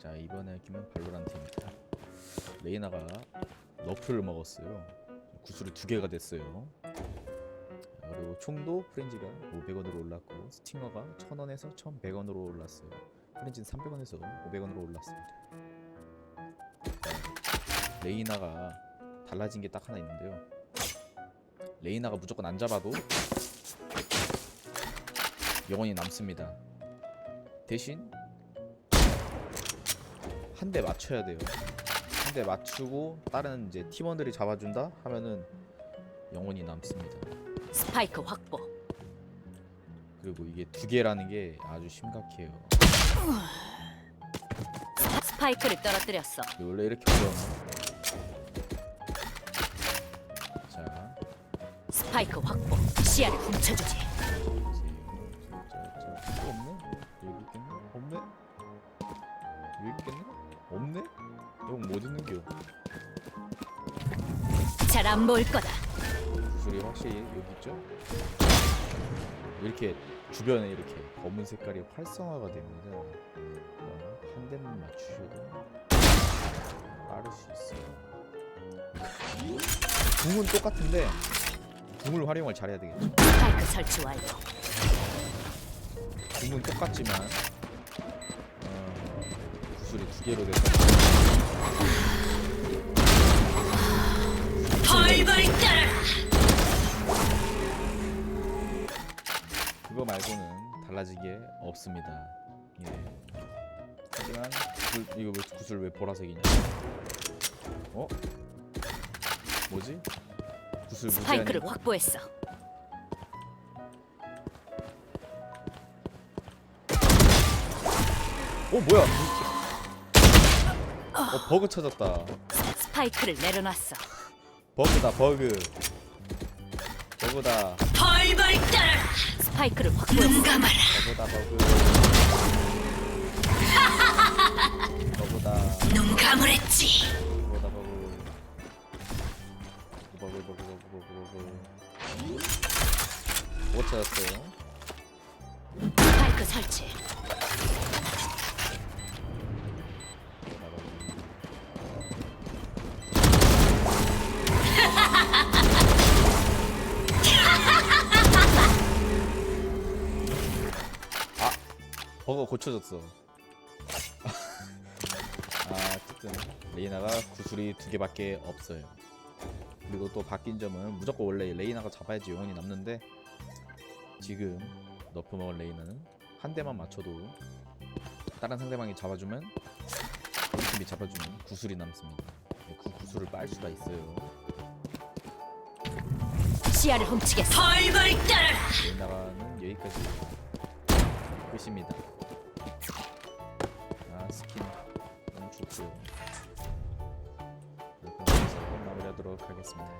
자 이번에 팀은 발로란트입니다. 레이나가 너프를 먹었어요. 구슬이 두 개가 됐어요. 자, 그리고 총도 프렌즈가 500원으로 올랐고 스팅어가 1000원에서 1100원으로 올랐어요. 프렌즈는 300원에서 500원으로 올랐습니다. 자, 레이나가 달라진 게 딱 하나 있는데요. 레이나가 무조건 안 잡아도 영원히 남습니다. 대신 한 대 맞춰야 돼요. 한 대 맞추고 다른 이제 팀원들이 잡아준다 하면은 영원히 남습니다. 스파이크 확보. 그리고 이게 두 개라는 게 아주 심각해요. 스파이크를 떨어뜨렸어. 원래 이렇게 어려워. 자, 스파이크 확보. 시야를 훔쳐주지. 없네? 여기 있겠네? 없네? 여기 있겠네? 없네? 뭐 듣는겨? 잘 안 보일 거다. 구슬이 확실히 여기 있죠? 이렇게 주변에 이렇게 검은 색깔이 활성화가 됩니다. 어, 한 대만 맞추셔도 빠를 수 있어요. 궁은 똑같은데 궁을 활용을 잘해야 되겠죠. 스파이크 설치 완료. 궁은 똑같지만 어, 구슬이 두 개로 벌벌 떨어라. 그거 말고는 달라진 게 없습니다. 예. 하지만 구슬, 이거 왜 구슬 왜 보라색이냐? 어? 뭐지? 구슬 스파이크를 무제한인가? 확보했어. 어 뭐야? 어 버그 찾았다. 스파이크를 내려놨어. 버그다 버그. 버그다 벌벌 떨어라. 스파이크를 확보했어. 눈 감아라. 버그다 버그. 버그다 눈 감으랬지. 버그다 버그. 버그 버그 버그 버그 버그. 뭐 찾았어요? 스파이크 설치. 버거 고쳐졌어. 아, 어쨌든 레이나가 구슬이 두 개밖에 없어요. 그리고 또 바뀐 점은 무조건 원래 레이나가 잡아야지 영혼이 남는데 지금 너프 먹은 레이나는 한 대만 맞춰도 다른 상대방이 잡아주면 우리 팀이 잡아주면 구슬이 남습니다. 네, 그 구슬을 빨 수가 있어요. 시야를 훔치겠어. 벌벌 떨어라. 레이나가는 여기까지 끝입니다. 스킨 너무 좋고요. 이렇게 해서 마무리하도록 하겠습니다.